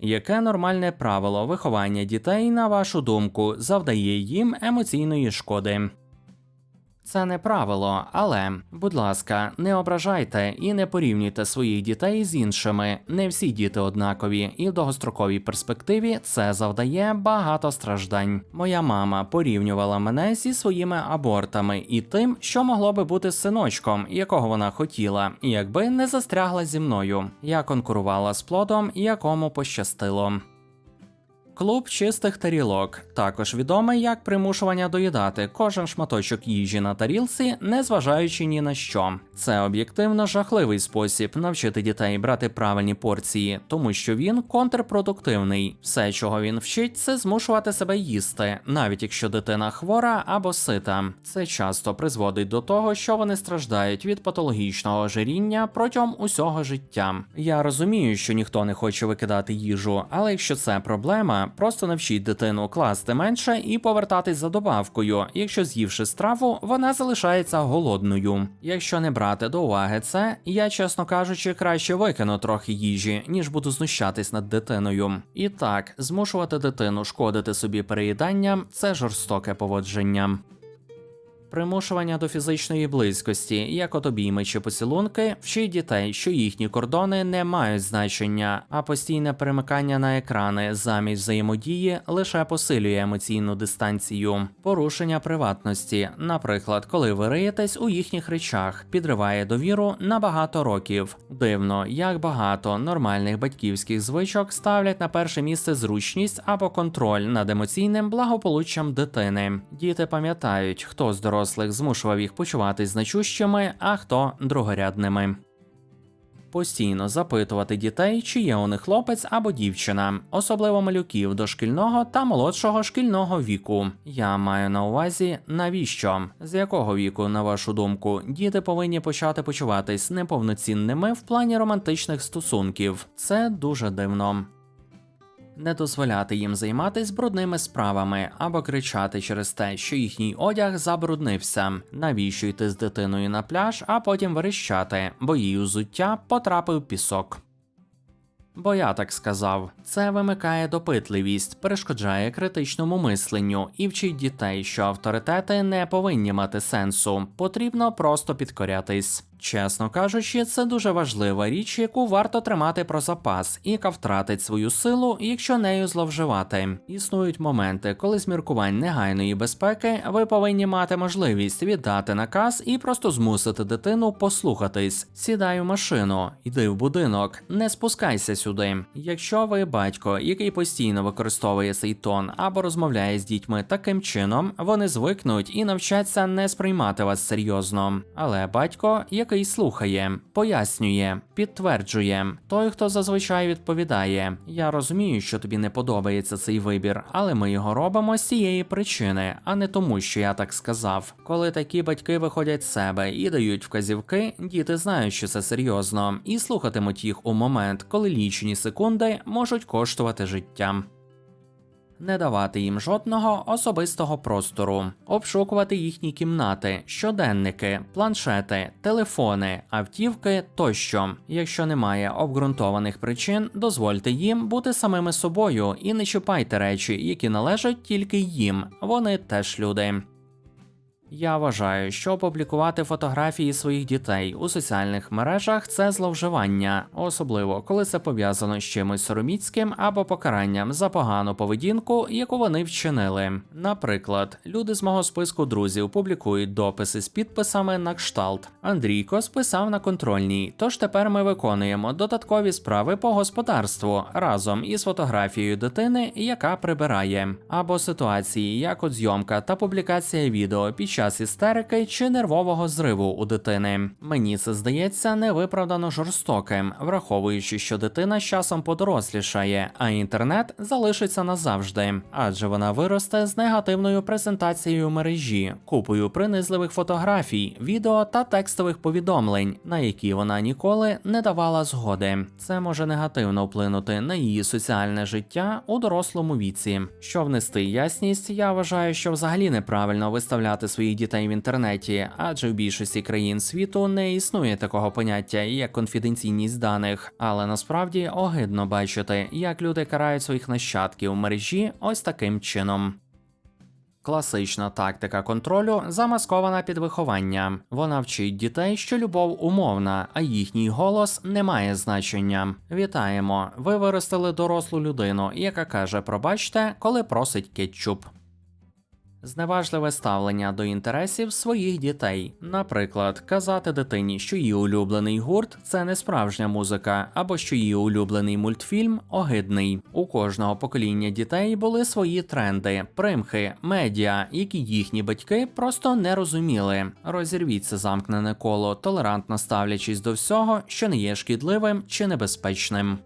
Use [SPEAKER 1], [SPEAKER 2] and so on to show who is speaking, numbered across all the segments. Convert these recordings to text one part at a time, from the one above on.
[SPEAKER 1] Яке нормальне правило виховання дітей, на вашу думку, завдає їм емоційної шкоди? Це не правило, але, будь ласка, не ображайте і не порівнюйте своїх дітей з іншими. Не всі діти однакові, і в довгостроковій перспективі це завдає багато страждань. Моя мама порівнювала мене зі своїми абортами і тим, що могло би бути синочком, якого вона хотіла, якби не застрягла зі мною. Я конкурувала з плодом, якому пощастило. Клуб чистих тарілок, також відомий як примушування доїдати кожен шматочок їжі на тарілці, не зважаючи ні на що. Це об'єктивно жахливий спосіб навчити дітей брати правильні порції, тому що він контрпродуктивний. Все, чого він вчить, це змушувати себе їсти, навіть якщо дитина хвора або сита. Це часто призводить до того, що вони страждають від патологічного ожиріння протягом усього життя. Я розумію, що ніхто не хоче викидати їжу, але якщо це проблема, просто навчіть дитину класти менше і повертатись за добавкою. Якщо з'ївши страву, вона залишається голодною. Якщо не брати до уваги це, я чесно кажучи, краще викину трохи їжі, ніж буду знущатись над дитиною. І так, змушувати дитину шкодити собі переїданням це жорстоке поводження. Примушування до фізичної близькості, як от обійми чи поцілунки, вчить дітей, що їхні кордони не мають значення, а постійне перемикання на екрани замість взаємодії лише посилює емоційну дистанцію. Порушення приватності, наприклад, коли ви риєтесь у їхніх речах, підриває довіру на багато років. Дивно, як багато нормальних батьківських звичок ставлять на перше місце зручність або контроль над емоційним благополуччям дитини. Діти пам'ятають, хто з дорослих змушував їх почуватись значущими, а хто другорядними. Постійно запитувати дітей, чи є у них хлопець або дівчина, особливо малюків дошкільного та молодшого шкільного віку. Я маю на увазі, навіщо? З якого віку, на вашу думку, діти повинні почати почуватись неповноцінними в плані романтичних стосунків. Це дуже дивно. Не дозволяти їм займатися брудними справами або кричати через те, що їхній одяг забруднився. Навіщо йти з дитиною на пляж, а потім верещати, бо їй у зуття потрапив пісок. Бо я так сказав, це вимикає допитливість, перешкоджає критичному мисленню і вчить дітей, що авторитети не повинні мати сенсу, потрібно просто підкорятись. Чесно кажучи, це дуже важлива річ, яку варто тримати про запас, і яка втратить свою силу, якщо нею зловживати. Існують моменти, коли з міркувань негайної безпеки ви повинні мати можливість віддати наказ і просто змусити дитину послухатись. Сідай у машину, йди в будинок, не спускайся сюди. Якщо ви батько, який постійно використовує цей тон або розмовляє з дітьми таким чином, вони звикнуть і навчаться не сприймати вас серйозно. Але батько, який слухає, пояснює, підтверджує, той, хто зазвичай відповідає: Я розумію, що тобі не подобається цей вибір, але ми його робимо з цієї причини, а не тому, що я так сказав. Коли такі батьки виходять з себе і дають вказівки, діти знають, що це серйозно, і слухатимуть їх у момент, коли лічені секунди можуть коштувати життя. Не давати їм жодного особистого простору, обшукувати їхні кімнати, щоденники, планшети, телефони, автівки тощо. Якщо немає обґрунтованих причин, дозвольте їм бути самими собою і не чіпайте речі, які належать тільки їм. Вони теж люди. Я вважаю, що опублікувати фотографії своїх дітей у соціальних мережах це зловживання, особливо коли це пов'язано з чимось сороміцьким або покаранням за погану поведінку, яку вони вчинили. Наприклад, люди з мого списку друзів публікують дописи з підписами на кшталт. Андрійко списав на контрольній, тож тепер ми виконуємо додаткові справи по господарству разом із фотографією дитини, яка прибирає, або ситуації, як от зйомка та публікація відео під час істерики чи нервового зриву у дитини. Мені це здається невиправдано жорстоким, враховуючи, що дитина з часом подорослішає, а інтернет залишиться назавжди, адже вона виросте з негативною презентацією мережі, купою принизливих фотографій, відео та текстових повідомлень, на які вона ніколи не давала згоди. Це може негативно вплинути на її соціальне життя у дорослому віці. Щоб внести ясність, я вважаю, що взагалі неправильно виставляти свої своїх дітей в інтернеті, адже в більшості країн світу не існує такого поняття як конфіденційність даних, але насправді огидно бачити, як люди карають своїх нащадків в мережі ось таким чином. Класична тактика контролю замаскована під виховання. Вона вчить дітей, що любов умовна, а їхній голос не має значення. Вітаємо! Ви виростили дорослу людину, яка каже пробачте, коли просить кетчуп. Зневажливе ставлення до інтересів своїх дітей. Наприклад, казати дитині, що її улюблений гурт це не справжня музика, або що її улюблений мультфільм огидний. У кожного покоління дітей були свої тренди, примхи, медіа, які їхні батьки просто не розуміли. Розірвіть це замкнене коло, толерантно ставлячись до всього, що не є шкідливим чи небезпечним.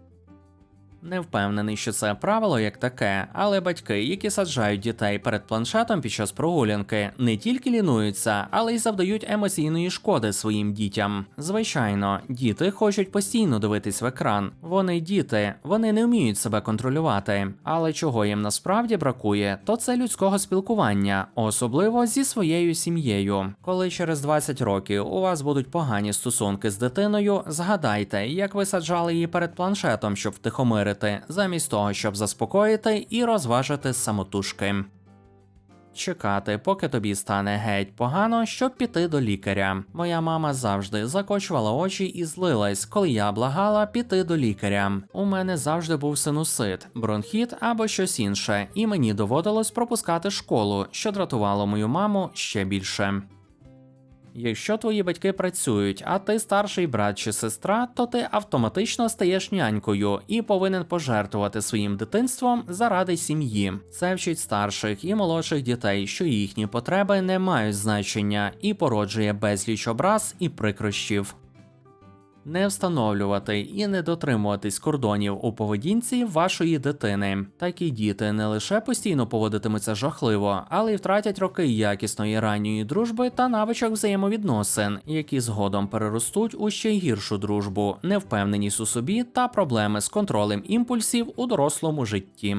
[SPEAKER 1] Не впевнений, що це правило як таке, але батьки, які саджають дітей перед планшетом під час прогулянки, не тільки лінуються, але й завдають емоційної шкоди своїм дітям. Звичайно, діти хочуть постійно дивитись в екран. Вони діти, вони не вміють себе контролювати. Але чого їм насправді бракує, то це людського спілкування, особливо зі своєю сім'єю. Коли через 20 років у вас будуть погані стосунки з дитиною, згадайте, як ви саджали її перед планшетом, щоб втихомирити, замість того, щоб заспокоїти і розважити самотужки. Чекати, поки тобі стане геть погано, щоб піти до лікаря. Моя мама завжди закочувала очі і злилась, коли я благала піти до лікаря. У мене завжди був синусит, бронхіт або щось інше, і мені доводилось пропускати школу, що дратувало мою маму ще більше. Якщо твої батьки працюють, а ти старший брат чи сестра, то ти автоматично стаєш нянькою і повинен пожертвувати своїм дитинством заради сім'ї. Це вчить старших і молодших дітей, що їхні потреби не мають значення і породжує безліч образ і прикрощів. Не встановлювати і не дотримуватись кордонів у поведінці вашої дитини. Такі діти не лише постійно поводитимуться жахливо, але й втратять роки якісної ранньої дружби та навичок взаємовідносин, які згодом переростуть у ще гіршу дружбу, невпевненість у собі та проблеми з контролем імпульсів у дорослому житті.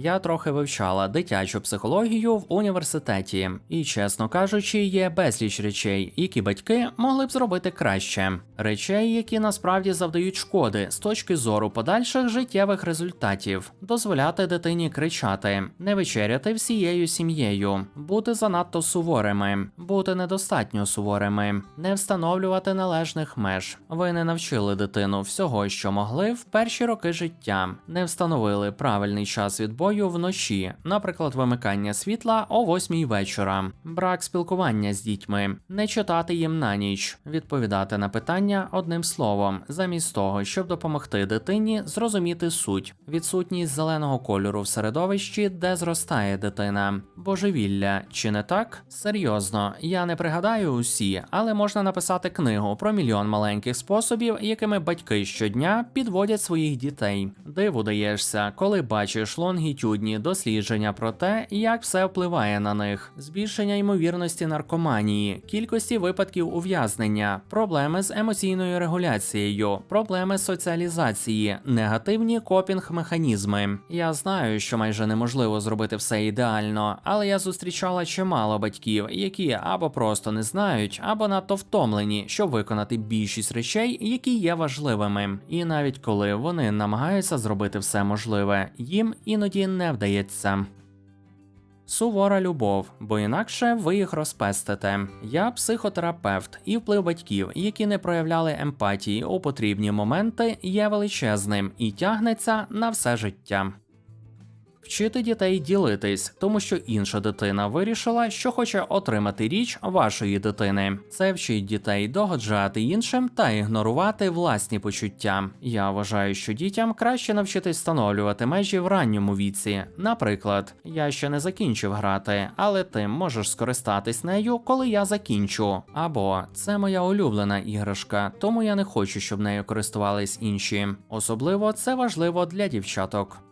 [SPEAKER 1] Я трохи вивчала дитячу психологію в університеті, і, чесно кажучи, є безліч речей, які батьки могли б зробити краще. Речей, які насправді завдають шкоди з точки зору подальших життєвих результатів, дозволяти дитині кричати, не вечеряти всією сім'єю, бути занадто суворими, бути недостатньо суворими, не встановлювати належних меж. Ви не навчили дитину всього, що могли в перші роки життя, не встановили правильний час відбою вночі, наприклад, вимикання світла о 8 вечора, брак спілкування з дітьми, не читати їм на ніч, відповідати на питання одним словом, замість того, щоб допомогти дитині зрозуміти суть, відсутність зеленого кольору в середовищі, де зростає дитина, божевілля, чи не так? Серйозно, я не пригадаю усі, але можна написати книгу про мільйон маленьких способів, якими батьки щодня підводять своїх дітей. Диву даєшся, коли бачиш лонгітюдні дослідження про те, як все впливає на них, збільшення ймовірності наркоманії, кількості випадків ув'язнення, проблеми з емоційною регуляцією, проблеми соціалізації, негативні копінг-механізми. Я знаю, що майже неможливо зробити все ідеально, але я зустрічала чимало батьків, які або просто не знають, або надто втомлені, щоб виконати більшість речей, які є важливими. І навіть коли вони намагаються зробити все можливе, їм іноді не вдається. Сувора любов, бо інакше ви їх розпестите. Я психотерапевт, і вплив батьків, які не проявляли емпатії у потрібні моменти, є величезним і тягнеться на все життя. Вчити дітей ділитись, тому що інша дитина вирішила, що хоче отримати річ вашої дитини. Це вчить дітей догоджати іншим та ігнорувати власні почуття. Я вважаю, що дітям краще навчитись встановлювати межі в ранньому віці. Наприклад, я ще не закінчив грати, але ти можеш скористатись нею, коли я закінчу. Або це моя улюблена іграшка, тому я не хочу, щоб нею користувались інші. Особливо це важливо для дівчаток.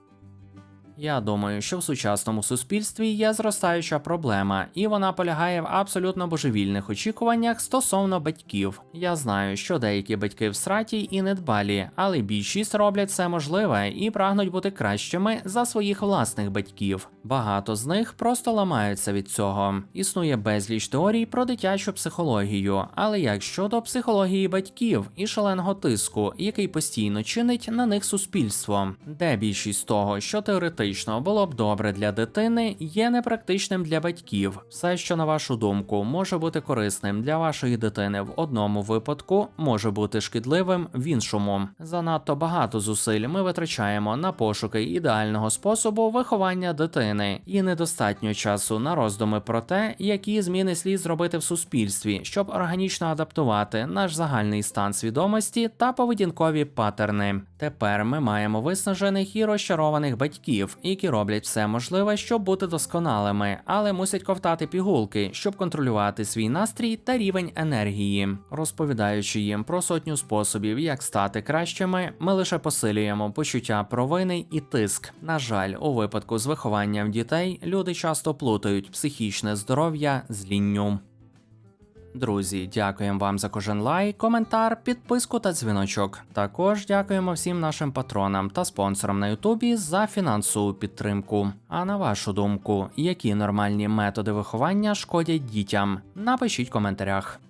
[SPEAKER 1] Я думаю, що в сучасному суспільстві є зростаюча проблема, і вона полягає в абсолютно божевільних очікуваннях стосовно батьків. Я знаю, що деякі батьки в сраті і недбалі, але більшість роблять все можливе і прагнуть бути кращими за своїх власних батьків. Багато з них просто ламаються від цього. Існує безліч теорій про дитячу психологію, але як щодо психології батьків і шаленого тиску, який постійно чинить на них суспільство, де більшість того, що теоретично було б добре для дитини, є непрактичним для батьків. Все, що на вашу думку може бути корисним для вашої дитини в одному випадку, може бути шкідливим в іншому. Занадто багато зусиль ми витрачаємо на пошуки ідеального способу виховання дитини, і недостатньо часу на роздуми про те, які зміни слід зробити в суспільстві, щоб органічно адаптувати наш загальний стан свідомості та поведінкові паттерни. Тепер ми маємо виснажених і розчарованих батьків, які роблять все можливе, щоб бути досконалими, але мусять ковтати пігулки, щоб контролювати свій настрій та рівень енергії. Розповідаючи їм про сотню способів, як стати кращими, ми лише посилюємо почуття провини і тиск. На жаль, у випадку з вихованням дітей люди часто плутають психічне здоров'я з лінню. Друзі, дякуємо вам за кожен лайк, коментар, підписку та дзвіночок. Також дякуємо всім нашим патронам та спонсорам на Ютубі за фінансову підтримку. А на вашу думку, які нормальні методи виховання шкодять дітям? Напишіть в коментарях.